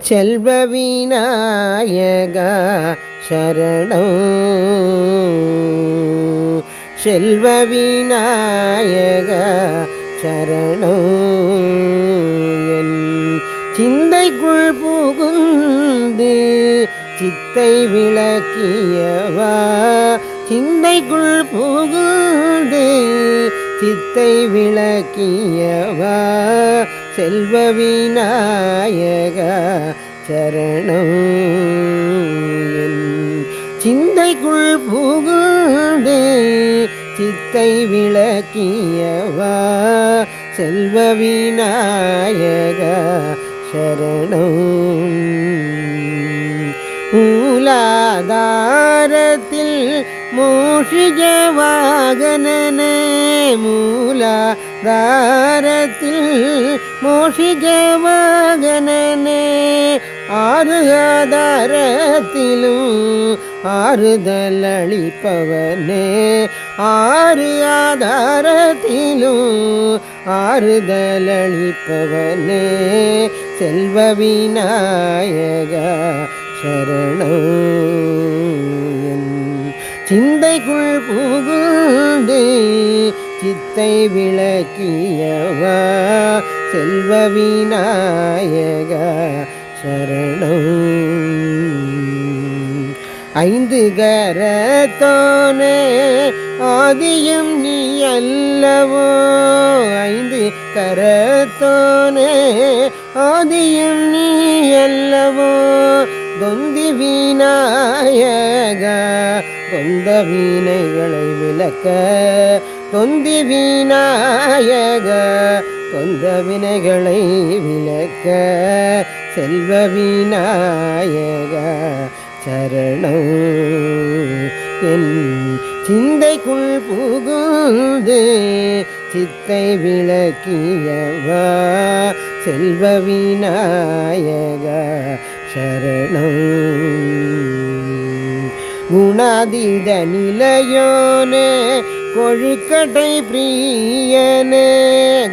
செல்வ விநாயகா சரணம். செல்வ விநாயகா சரணம். என் சிந்தைக்குள் புகுந்து சித்தை விளக்கியவா? சிந்தைக்குள் புகுந்து சித்தை விளக்கியவா? செல்வ விநாயக சரணம். சிந்தைக்குள் புகுந்தே சித்தை விளக்கியவா? செல்வ விநாயக சரணம். மூஷிக வாகனனே மூலாதாரத்தில் மூஷிக வாகனனே ஆறு ஆறுதல் அளிப்பவனே ஆறு ஆதாரத்திலும் ஆறுதல் அளிப்பவனே செல்வ விநாயக சரணம். சிந்தைக்குள் புகுந்து சித்தை விளக்கியவா? செல்வ விநாயக சரணம். ஐந்து கரத்தானே ஆதியும் நீ அல்லவோ? ஐந்து கரத்தானே ஆதியும் நீ அல்லவோ? தொந்தி விநாயக தொந்த வீணைகளை விளக்க தொந்தி வீணாயக தொந்த வினைகளை விளக்க செல்வ வீணாயக சரணம் என் சிந்தைக்குள் புகுந்து சித்தை விளக்கியவா செல்வ விநாயகா சரணம் குணாதீத நிலையோனே கொழுக்கடை பிரியனே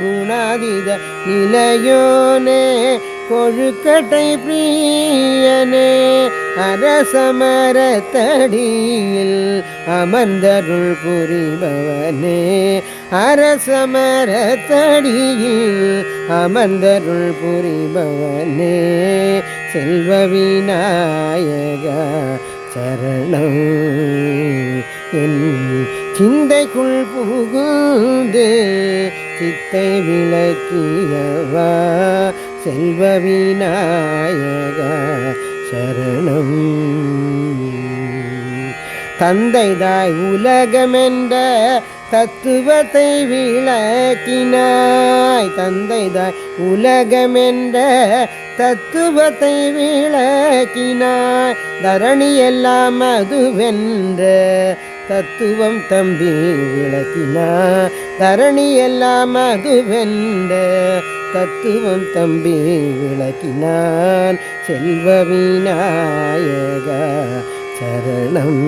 குணாதீத நிலையோனே கொழுக்கட்டை பிரியனே அரசமரத்தடியில் அமர்ந்தருள் புரிபவனே அரசமரத்தடியில் அமர்ந்தருள் புரிபவனே செல்வ விநாயகா சரணம். என் சிந்தைக்குள் புகுந்து சித்தை விளக்கியவா? செல்வ விநாயகா சரணம். தந்தை தாய் உலகமென்ற தத்துவத்தை விளக்கினாய். தந்தை தாய் உலகமென்ற தத்துவத்தை விளக்கினாய். தரணி எல்லாம் அதுவென்ற தத்துவம் தம்பி விளக்கினாய். தரணி எல்லாம் அதுவென்ற தத்துவம் தம்பி விளக்கினான். செல்வ விநாயக சரணம்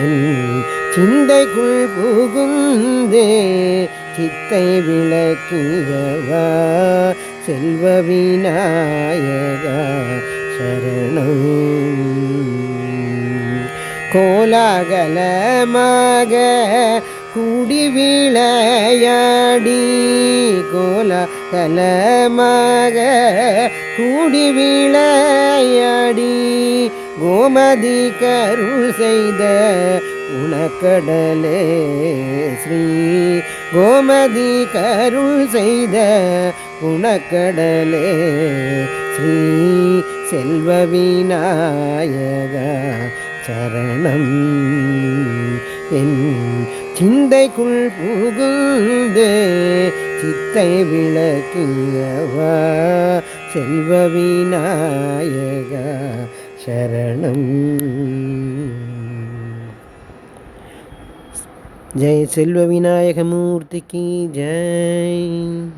என் சிந்தைக்குள் புகுந்தே சித்தை விளக்கியவா. செல்வ விநாயக சரணம். கோலாகலமாக கூடி விளையாடி கோலாகலமாக கூடி விளையாடி கோமதி கருள் செய்த உனக்கடலே ஸ்ரீ. கோமதி கருள் செய்த உனக்கடலே ஸ்ரீ. செல்வ விநாயகா சரணம். என் சிந்தைக்குள் புகுந்து சித்தை விளக்கியவா செல்வ விநாயக சரணம். ஜெய் செல்வ விநாயகமூர்த்திக்கு ஜெய்.